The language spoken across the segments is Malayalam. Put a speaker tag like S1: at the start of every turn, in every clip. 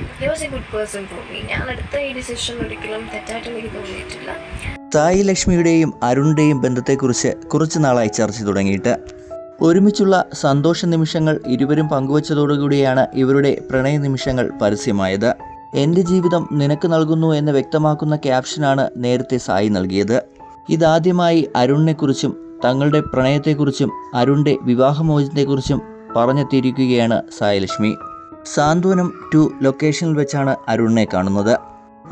S1: Was a good person for me ഞാൻ ഈ ഡിസിഷൻ ഒരിക്കലും
S2: ലക്ഷ്മിയുടെയും അരുണിന്റെയും ബന്ധത്തെക്കുറിച്ച് കുറച്ചു നാളായി ചർച്ച തുടങ്ങിയിട്ട്. ഒരുമിച്ചുള്ള സന്തോഷ നിമിഷങ്ങൾ ഇരുവരും പങ്കുവച്ചതോടുകൂടിയാണ് ഇവരുടെ പ്രണയ നിമിഷങ്ങൾ പരസ്യമായത്. എന്റെ ജീവിതം നിനക്ക് നൽകുന്നു എന്ന് വ്യക്തമാക്കുന്ന ക്യാപ്ഷനാണ് നേരത്തെ സായി നൽകിയത്. ഇതാദ്യമായി അരുണിനെക്കുറിച്ചും തങ്ങളുടെ പ്രണയത്തെക്കുറിച്ചും അരുണിന്റെ വിവാഹമോചനത്തെക്കുറിച്ചും പറഞ്ഞെത്തിയിരിക്കുകയാണ് സായലക്ഷ്മി സാന്ത്വനം ടു ലൊക്കേഷനിൽ വെച്ചാണ് അരുണിനെ കാണുന്നത്.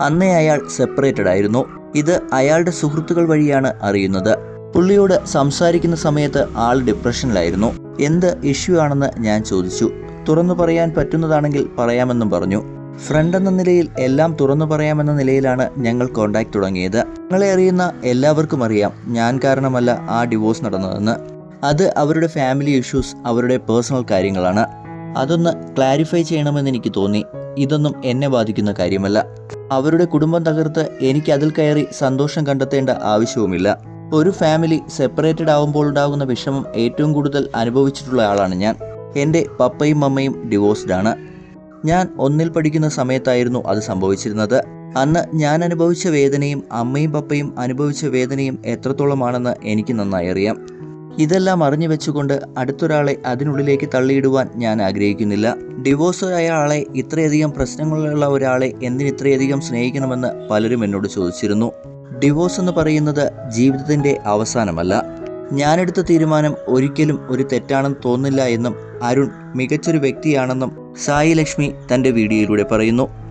S2: അന്നേ അയാൾ സെപ്പറേറ്റഡ് ആയിരുന്നു. ഇത് അയാളുടെ സുഹൃത്തുക്കൾ വഴിയാണ് അറിയുന്നത്. പുള്ളിയോട് സംസാരിക്കുന്ന സമയത്ത് ആൾ ഡിപ്രഷനിലായിരുന്നു. എന്ത് ഇഷ്യൂ ആണെന്ന് ഞാൻ ചോദിച്ചു. തുറന്നു പറയാൻ പറ്റുന്നതാണെങ്കിൽ പറയാമെന്നും പറഞ്ഞു. ഫ്രണ്ട് എന്ന നിലയിൽ എല്ലാം തുറന്നു പറയാമെന്ന നിലയിലാണ് ഞങ്ങൾ കോണ്ടാക്ട് തുടങ്ങിയത്. ഞങ്ങളെ അറിയുന്ന എല്ലാവർക്കും അറിയാം. ഞാൻ കാരണമല്ല ആ ഡിവോഴ്സ് നടന്നതെന്ന്. അത് അവരുടെ ഫാമിലി ഇഷ്യൂസ് അവരുടെ പേഴ്സണൽ കാര്യങ്ങളാണ്. അതൊന്ന് ക്ലാരിഫൈ ചെയ്യണമെന്ന് എനിക്ക് തോന്നി. ഇതൊന്നും എന്നെ ബാധിക്കുന്ന കാര്യമല്ല. അവരുടെ കുടുംബം തകർത്ത് എനിക്ക് അതിൽ കയറി സന്തോഷം കണ്ടെത്തേണ്ട ആവശ്യവുമില്ല. ഒരു ഫാമിലി സെപ്പറേറ്റഡ് ആവുമ്പോൾ ഉണ്ടാകുന്ന വിഷമം ഏറ്റവും കൂടുതൽ അനുഭവിച്ചിട്ടുള്ള ആളാണ് ഞാൻ. എന്റെ പപ്പയും അമ്മയും ഡിവോഴ്സ്ഡ് ആണ്. ഞാൻ ഒന്നിൽ പഠിക്കുന്ന സമയത്തായിരുന്നു അത് സംഭവിച്ചിരുന്നത്. അന്ന് ഞാൻ അനുഭവിച്ച വേദനയും അമ്മയും പപ്പയും അനുഭവിച്ച വേദനയും എത്രത്തോളമാണെന്ന് എനിക്ക് നന്നായി അറിയാം. ഇതെല്ലാം അറിഞ്ഞു വെച്ചുകൊണ്ട് അടുത്തൊരാളെ അതിനുള്ളിലേക്ക് തള്ളിയിടുവാൻ ഞാൻ ആഗ്രഹിക്കുന്നില്ല. ഡിവോഴ്സ് ആയ ആളെ ഇത്രയധികം പ്രശ്നങ്ങളുള്ള ഒരാളെ എന്തിനിത്രയധികം സ്നേഹിക്കണമെന്ന് പലരും എന്നോട് ചോദിച്ചിരുന്നു. ഡിവോഴ്സ് എന്ന് പറയുന്നത് ജീവിതത്തിന്റെ അവസാനമല്ല. ഞാനെടുത്ത തീരുമാനം ഒരിക്കലും ഒരു തെറ്റാണെന്ന് തോന്നില്ല എന്നും അരുൺ മികച്ചൊരു വ്യക്തിയാണെന്നും സായി ലക്ഷ്മി തന്റെ വീഡിയോയിലൂടെ പറയുന്നു.